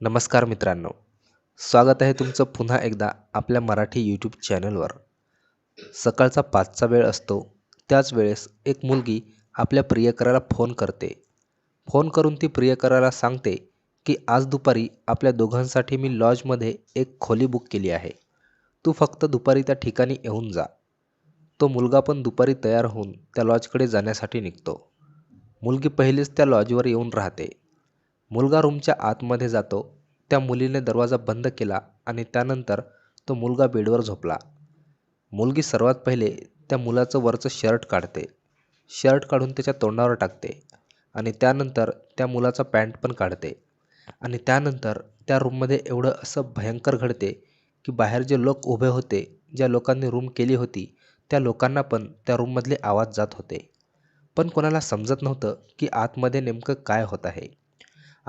नमस्कार मित्रांनो. स्वागत आहे तुमचं पुन्हा एकदा आपल्या मराठी यूट्यूब चॅनलवर सकाळचा पाचचा वेळ असतो. त्याच वेळेस एक मुलगी आपल्या प्रियकराला फोन करते. फोन करून ती प्रियकराला सांगते की आज दुपारी आपल्या दोघांसाठी मी लॉजमध्ये एक खोली बुक केली आहे. तू फक्त दुपारी त्या ठिकाणी येऊन जा. तो मुलगा पण दुपारी तयार होऊन त्या लॉजकडे जाण्यासाठी निघतो. मुलगी पहिलीच त्या लॉजवर येऊन राहते. मुलगा रूमच्या आतमध्ये जातो. त्या मुलीने दरवाजा बंद केला आणि त्यानंतर तो मुलगा बेडवर झोपला. मुलगी सर्वात पहिले त्या मुलाचं वरचं शर्ट काढते. शर्ट काढून त्याच्या तोंडावर टाकते आणि त्यानंतर त्या मुलाचा पॅन्ट पण काढते. आणि त्यानंतर त्या रूममध्ये एवढं असं भयंकर घडते की बाहेर जे लोक उभे होते ज्या लोकांनी रूम केली होती त्या लोकांना पण त्या रूममधले आवाज जात होते. पण कोणाला समजत नव्हतं की आतमध्ये नेमकं काय होत आहे.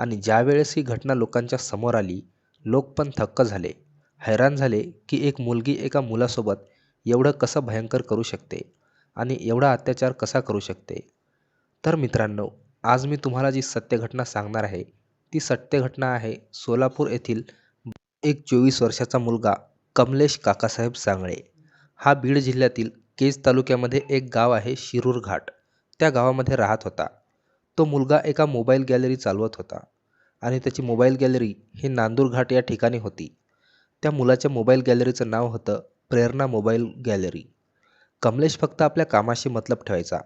आणि ज्यावेळेस ही घटना लोकांच्या समोर आली लोक पण थक्क झाले. हैराण झाले की एक मुलगी एका मुलासोबत एवढं कसं भयंकर करू शकते आणि एवढा अत्याचार कसा करू शकते? तर मित्रांनो आज मी तुम्हाला जी सत्य घटना सांगणार आहे ती सत्य घटना आहे सोलापूर येथील एक चोवीस वर्षाचा मुलगा कमलेश काकासाहेब सांगळे. हा बीड जिल्ह्यातील केज तालुक्यामध्ये एक गाव आहे शिरूर घाट. त्या गावामध्ये राहत होता. तो मुलगा एका मोबाईल गॅलरी चालवत होता आणि त्याची मोबाईल गॅलरी ही नांदूर घाट या ठिकाणी होती. त्या मुलाच्या मोबाईल गॅलरीचं नाव होतं प्रेरणा मोबाईल गॅलरी. कमलेश फक्त आपल्या कामाशी मतलब ठेवायचा.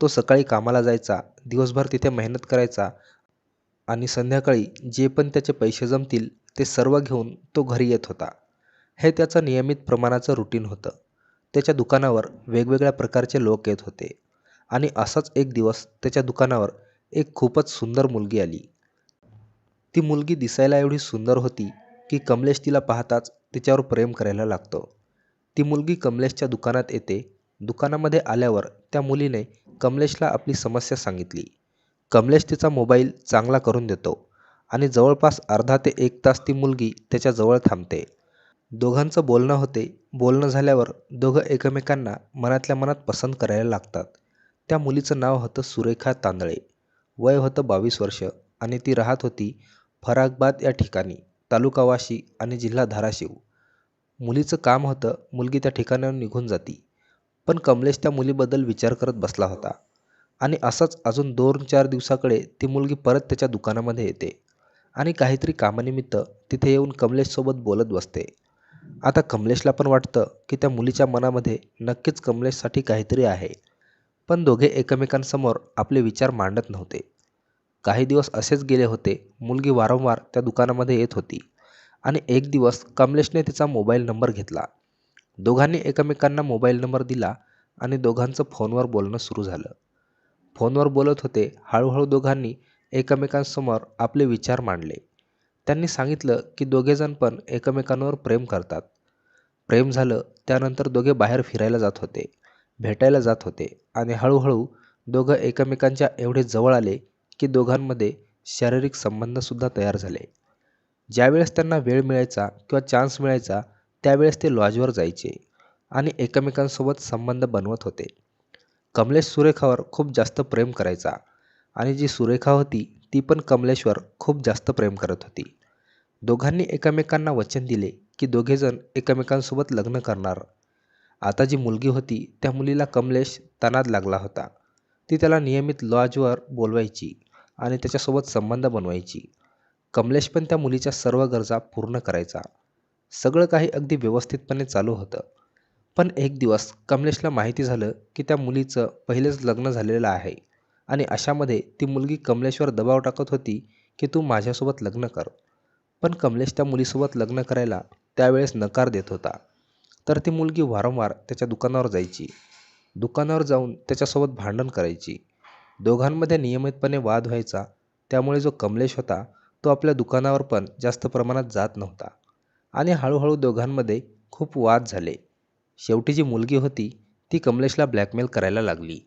तो सकाळी कामाला जायचा दिवसभर तिथे मेहनत करायचा आणि संध्याकाळी जे पण त्याचे पैसे जमतील ते सर्व घेऊन तो घरी येत होता. हे त्याचं नियमित प्रमाणाचं रुटीन होतं. त्याच्या दुकानावर वेगवेगळ्या प्रकारचे लोक येत होते आणि असाच एक दिवस त्याच्या दुकानावर एक खूपच सुंदर मुलगी आली. ती मुलगी दिसायला एवढी सुंदर होती की कमलेश तिला पाहताच तिच्यावर प्रेम करायला लागतो. ती मुलगी कमलेशच्या दुकानात येते. दुकानामध्ये आल्यावर त्या मुलीने कमलेशला आपली समस्या सांगितली. कमलेश तिचा मोबाईल चांगला करून देतो आणि जवळपास अर्धा ते एक तास ती मुलगी त्याच्याजवळ थांबते. दोघांचं बोलणं होते. बोलणं झाल्यावर दोघं एकमेकांना मनातल्या मनात पसंत करायला लागतात. त्या मुलीचं नाव होतं सुरेखा तांदळे. वय होतं बावीस वर्ष आणि ती राहत होती फराकबाद या ठिकाणी तालुका वाशी आणि जिल्हा धाराशिव. मुलीचं काम होतं मुलगी त्या ठिकाणावर निघून जाती. पण कमलेश त्या मुलीबद्दल विचार करत बसला होता. आणि असंच अजून दोन चार दिवसाकडे ती मुलगी परत त्याच्या दुकानामध्ये येते. आणि काहीतरी कामानिमित्त तिथे येऊन कमलेशसोबत बोलत बसते. आता कमलेशला पण वाटतं की त्या मुलीच्या मनामध्ये नक्कीच कमलेशसाठी काहीतरी आहे. पण दोघे एकमेकांसमोर आपले विचार मांडत नव्हते. काही दिवस असेच गेले होते. मुलगी वारंवार त्या दुकानामध्ये येत होती आणि एक दिवस कमलेशने तिचा मोबाईल नंबर घेतला. दोघांनी एकमेकांना मोबाईल नंबर दिला आणि दोघांचं फोनवर बोलणं सुरू झालं. फोनवर बोलत होते. हळूहळू दोघांनी एकमेकांसमोर आपले विचार मांडले. त्यांनी सांगितलं की दोघेजण पण एकमेकांवर प्रेम करतात. प्रेम झालं त्यानंतर दोघे बाहेर फिरायला जात होते. भेटायला जात होते आणि हळूहळू दोघं एकमेकांच्या एवढे जवळ आले की दोघांमध्ये शारीरिक संबंधसुद्धा तयार झाले. ज्यावेळेस त्यांना वेळ मिळायचा किंवा चान्स मिळायचा त्यावेळेस ते लॉजवर जायचे आणि एकमेकांसोबत संबंध बनवत होते. कमलेश सुरेखावर खूप जास्त प्रेम करायचा आणि जी सुरेखा होती ती पण कमलेशवर खूप जास्त प्रेम करत होती. दोघांनी एकमेकांना वचन दिले की दोघेजण एकमेकांसोबत लग्न करणार. आता जी मुलगी होती त्या मुलीला कमलेश तणाद लागला होता. ती त्याला नियमित लॉजवर बोलवायची आणि त्याच्यासोबत संबंध बनवायची. कमलेश पण त्या मुलीच्या सर्व गरजा पूर्ण करायचा. सगळं काही अगदी व्यवस्थितपणे चालू होतं. पण एक दिवस कमलेशला माहिती झालं की त्या मुलीचं पहिलेच लग्न झालेलं आहे आणि अशामध्ये ती मुलगी कमलेशवर दबाव टाकत होती की तू माझ्यासोबत लग्न कर. पण कमलेश त्या मुलीसोबत लग्न करायला त्यावेळेस नकार देत होता. तर ती मुलगी वारंवार त्याच्या दुकानावर जायची. दुकानावर जाऊन त्याच्यासोबत भांडण करायची. दोघांमध्ये नियमितपणे वाद व्हायचा. त्यामुळे जो कमलेश होता तो आपल्या दुकानावर पण जास्त प्रमाणात जात नव्हता. आणि हळूहळू दोघांमध्ये खूप वाद झाले. शेवटी जी मुलगी होती ती कमलेशला ब्लॅकमेल करायला लागली.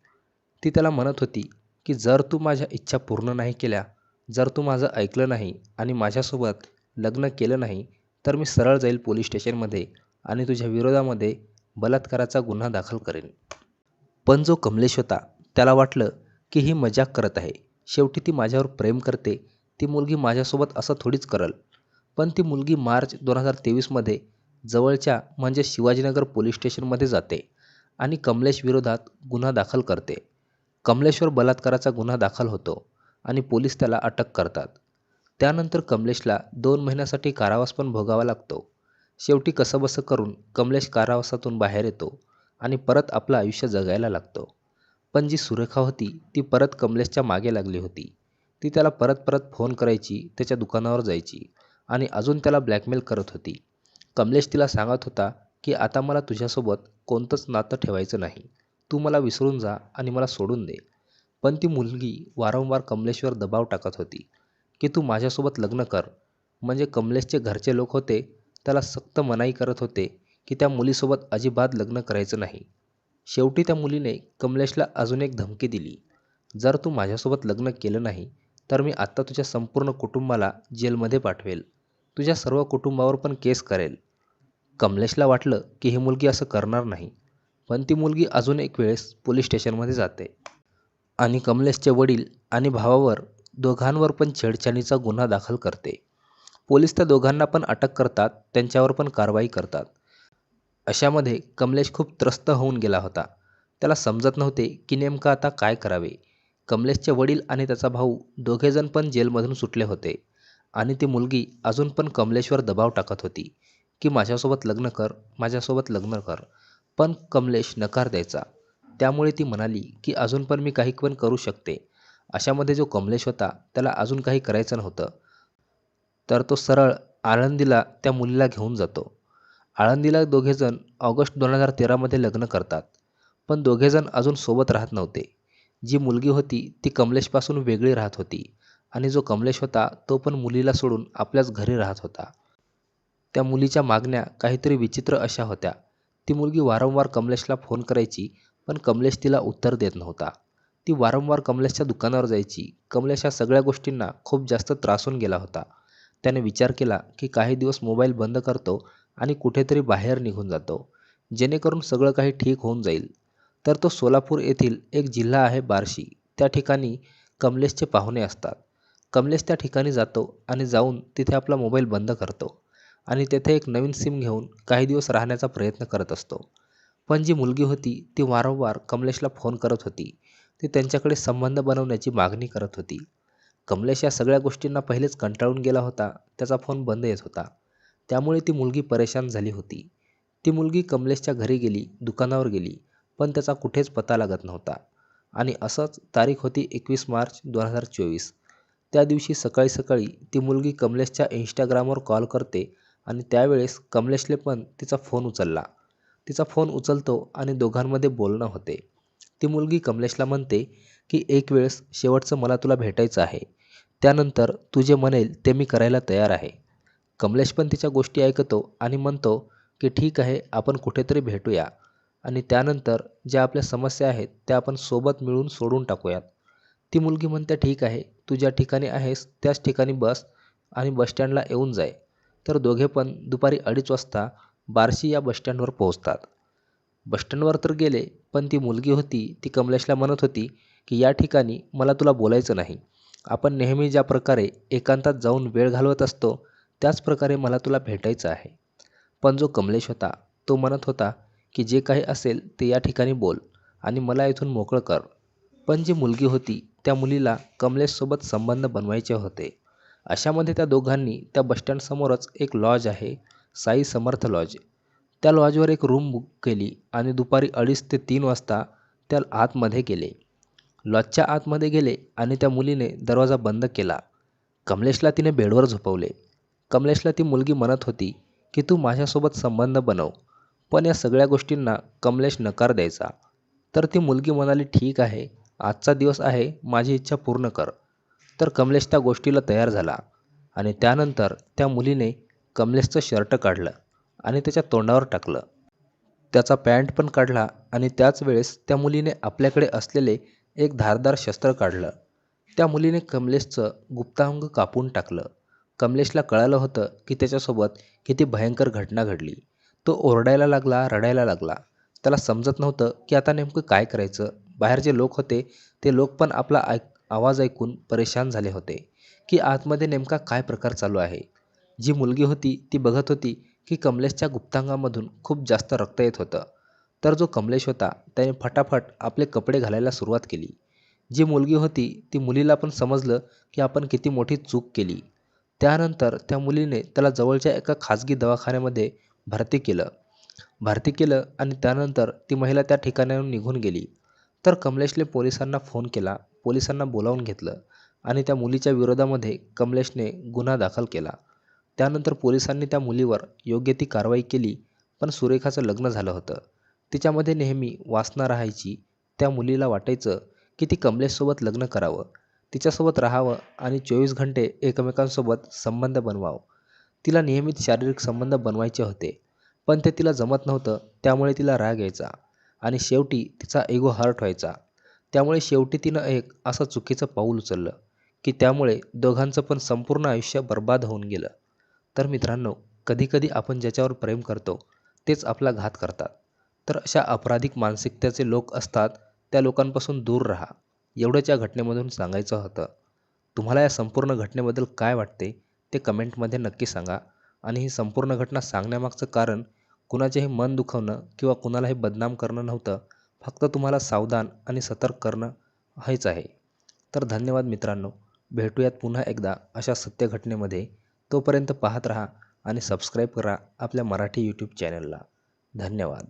ती त्याला म्हणत होती की जर तू माझ्या इच्छा पूर्ण नाही केल्या जर तू माझं ऐकलं नाही आणि माझ्यासोबत लग्न केलं नाही तर मी सरळ जाईल पोलीस स्टेशनमध्ये आणि तुझ्या विरोधामध्ये बलात्काराचा गुन्हा दाखल करेन. पण जो कमलेश होता त्याला वाटलं की ही मजाक करत आहे. शेवटी ती माझ्यावर प्रेम करते. ती मुलगी माझ्यासोबत असं थोडीच करल. पण ती मुलगी मार्च दोन हजार तेवीसमध्ये जवळच्या म्हणजे शिवाजीनगर पोलीस स्टेशनमध्ये जाते आणि कमलेश विरोधात गुन्हा दाखल करते. कमलेशवर बलात्काराचा गुन्हा दाखल होतो आणि पोलीस त्याला अटक करतात. त्यानंतर कमलेशला दोन महिन्यासाठी कारावास पण भोगावा लागतो. शेवटी कसंबसं करून कमलेश कारावासातून बाहेर येतो आणि परत आपलं आयुष्य जगायला लागतो. पण जी सुरेखा होती ती परत कमलेशच्या मागे लागली होती. ती त्याला परत परत फोन करायची त्याच्या दुकानावर जायची आणि अजून त्याला ब्लॅकमेल करत होती. कमलेश तिला सांगत होता की आता मला तुझ्यासोबत कोणतंच नातं ठेवायचं नाही. तू मला विसरून जा आणि मला सोडून दे. पण ती मुलगी वारंवार कमलेशवर दबाव टाकत होती की तू माझ्यासोबत लग्न कर. म्हणजे कमलेशचे घरचे लोक होते त्याला सक्त मनाई करत होते की त्या मुलीसोबत अजिबात लग्न करायचं नाही. शेवटी त्या मुलीने कमलेशला अजून एक धमकी दिली. जर तू माझ्यासोबत लग्न केलं नाही तर मी आत्ता तुझ्या संपूर्ण कुटुंबाला जेलमध्ये पाठवेल. तुझ्या सर्व कुटुंबावर पण केस करेल. कमलेशला वाटलं की ही मुलगी असं करणार नाही पण ती मुलगी अजून एक वेळेस पोलीस स्टेशनमध्ये जाते. आणि कमलेशचे वडील आणि भावावर दोघांवर पण छेडछाडीचा गुन्हा दाखल करते. पोलीस त्या दोघांना पण अटक करतात त्यांच्यावर पण कारवाई करतात. अशामध्ये कमलेश खूप त्रस्त होऊन गेला होता. त्याला समजत नव्हते की नेमकं आता काय करावे. कमलेशचे वडील आणि त्याचा भाऊ दोघेजण पण जेलमधून सुटले होते. आणि ती मुलगी अजून पण कमलेशवर दबाव टाकत होती की माझ्यासोबत लग्न कर माझ्यासोबत लग्न कर. पण कमलेश नकार द्यायचा. त्यामुळे ती म्हणाली की अजून पण मी काही पण करू शकते. अशामध्ये जो कमलेश होता त्याला अजून काही करायचं नव्हतं. तर तो सरळ आळंदीला त्या मुलीला घेऊन जातो. आळंदीला दोघेजण ऑगस्ट दोन हजार तेरामध्ये लग्न करतात. पण दोघेजण अजून सोबत राहत नव्हते. जी मुलगी होती ती कमलेशपासून वेगळी राहत होती आणि जो कमलेश होता तो पण मुलीला सोडून आपल्याच घरी राहत होता. त्या मुलीच्या मागण्या काहीतरी विचित्र अशा होत्या. ती मुलगी वारंवार कमलेशला फोन करायची पण कमलेश तिला उत्तर देत नव्हता. ती वारंवार कमलेशच्या दुकानावर जायची. कमलेश ह्या सगळ्या गोष्टींना खूप जास्त त्रासून गेला होता. त्याने विचार केला की काही दिवस मोबाईल बंद करतो आणि कुठेतरी बाहेर निघून जातो जेणेकरून सगळं काही ठीक होऊन जाईल. तर तो सोलापूर येथील एक जिल्हा आहे बार्शी. त्या ठिकाणी कमलेशचे पाहुणे असतात. कमलेश त्या ठिकाणी जातो आणि जाऊन तिथे आपला मोबाईल बंद करतो आणि तेथे एक नवीन सिम घेऊन काही दिवस राहण्याचा प्रयत्न करत असतो. पण जी मुलगी होती ती वारंवार कमलेशला फोन करत होती. ती त्यांच्याकडे संबंध बनवण्याची मागणी करत होती. कमलेश या सगळ्या गोष्टींना पहिलेच कंटाळून गेला होता. त्याचा फोन बंद येत होता. त्यामुळे ती मुलगी परेशान झाली होती. ती मुलगी कमलेशच्या घरी गेली दुकानावर गेली पण त्याचा कुठेच पत्ता लागत नव्हता. आणि असंच तारीख होती एकवीस मार्च दोन हजार चोवीस. त्या दिवशी सकाळी सकाळी ती मुलगी कमलेशच्या इंस्टाग्रामवर कॉल करते आणि त्यावेळेस कमलेशने पण तिचा फोन उचलला. तिचा फोन उचलतो आणि दोघांमध्ये बोलणं होते. ती मुलगी कमलेशला म्हणते की एक वेळेस शेवटचं मला तुला भेटायचं आहे. त्यानंतर तू जे म्हणेल ते मी करायला तयार आहे. कमलेश पण तिच्या गोष्टी ऐकतो आणि म्हणतो की ठीक आहे आपण कुठेतरी भेटूया. आणि त्यानंतर ज्या आपल्या समस्या आहेत त्या आपण सोबत मिळून सोडून टाकूयात. ती मुलगी म्हणते ठीक आहे तू ज्या ठिकाणी आहेस त्याच ठिकाणी बस आणि बसस्टँडला येऊन जाय. तर दोघे पण दुपारी अडीच वाजता बार्शी या बसस्टँडवर पोहोचतात. बसस्टँडवर तर गेले पण ती मुलगी होती ती कमलेशला म्हणत होती की या ठिकाणी मला तुला बोलायचं नाही. आपण नेहमी ज्या प्रकारे एकांतात जाऊन वेळ घालवत असतो त्याच प्रकारे मला तुला भेटायचं आहे. पण जो कमलेश होता तो म्हणत होता की जे काही असेल ते या ठिकाणी बोल आणि मला इथून मोकळं कर. पण जी मुलगी होती त्या मुलीला कमलेशसोबत संबंध बनवायचे होते. अशामध्ये त्या दोघांनी त्या बसस्टँडसमोरच एक लॉज आहे साई समर्थ लॉज. त्या लॉजवर एक रूम बुक केली आणि दुपारी अडीच ते तीन वाजता त्या आतमध्ये गेले. लॉजच्या आतमध्ये गेले आणि त्या मुलीने दरवाजा बंद केला. कमलेशला तिने बेडवर झोपवले. कमलेशला ती मुलगी म्हणत होती की तू माझ्यासोबत संबंध बनव पण या सगळ्या गोष्टींना कमलेश नकार द्यायचा तर ती मुलगी म्हणाली ठीक आहे आजचा दिवस आहे माझी इच्छा पूर्ण कर तर कमलेश त्या गोष्टीला तयार झाला आणि त्यानंतर त्या मुलीने कमलेशचं शर्ट काढलं आणि त्याच्या तोंडावर टाकलं. त्याचा पॅन्ट पण काढला आणि त्याच वेळेस त्या मुलीने आपल्याकडे असलेले एक धारदार शस्त्र काढलं. त्या मुलीने कमलेशचं गुप्तांग कापून टाकलं. कमलेशला कळालं होतं की त्याच्यासोबत किती भयंकर घटना घडली. तो ओरडायला लागला रडायला लागला. त्याला समजत नव्हतं की आता नेमकं काय करायचं. बाहेर जे लोक होते ते लोक पण आपला ऐक आवाज ऐकून परेशान झाले होते की आतमध्ये नेमका काय प्रकार चालू आहे. जी मुलगी होती ती बघत होती की कमलेशच्या गुप्तांगामधून खूप जास्त रक्त येत होतं. तर जो कमलेश होता त्याने फटाफट आपले कपडे घालायला सुरुवात केली. जी मुलगी होती ती मुलीला पण समजलं की आपण किती मोठी चूक केली. त्यानंतर त्या मुलीने त्याला जवळच्या एका खाजगी दवाखान्यामध्ये भरती केलं. भरती केलं आणि त्यानंतर ती महिला त्या ठिकाणाहून निघून गेली. तर कमलेशने पोलिसांना फोन केला पोलिसांना बोलावून घेतलं आणि त्या मुलीच्या विरोधामध्ये कमलेशने गुन्हा दाखल केला. त्यानंतर पोलिसांनी त्या मुलीवर योग्य ती कारवाई केली पण सुरेखाचं लग्न झालं होतं. तिच्यामध्ये नेहमी वासना राहायची त्या मुलीला वाटायचं की ती कमलेशसोबत लग्न करावं. तिच्यासोबत राहावं आणि चोवीस घंटे एकमेकांसोबत संबंध बनवावं. तिला नियमित शारीरिक संबंध बनवायचे होते पण ते तिला जमत नव्हतं त्यामुळे तिला राग यायचा आणि शेवटी तिचा एगो हर्ट व्हायचा. त्यामुळे शेवटी तिनं एक असं चुकीचं पाऊल उचललं की त्यामुळे दोघांचं पण संपूर्ण आयुष्य बर्बाद होऊन गेलं. तर मित्रांनो कधीकधी आपण ज्याच्यावर प्रेम करतो तेच आपला घात करतात. तर अशा अपराधिक मानसिकतेचे लोक असतात त्या लोकांपासून दूर राहा. एवढंच या घटनेमधून सांगायचं होतं. तुम्हाला या संपूर्ण घटनेबद्दल काय वाटते ते कमेंटमध्ये नक्की सांगा. आणि ही संपूर्ण घटना सांगण्यामागचं कारण कुणाचेही मन दुखवणं किंवा कुणालाही बदनाम करणं नव्हतं फक्त तुम्हाला सावधान आणि सतर्क करणं हेच आहे. तर धन्यवाद मित्रांनो. भेटूयात पुन्हा एकदा अशा सत्य घटनेमध्ये. तोपर्यंत पाहत राहा आणि सबस्क्राईब करा आपल्या मराठी यूट्यूब चॅनलला धन्यवाद.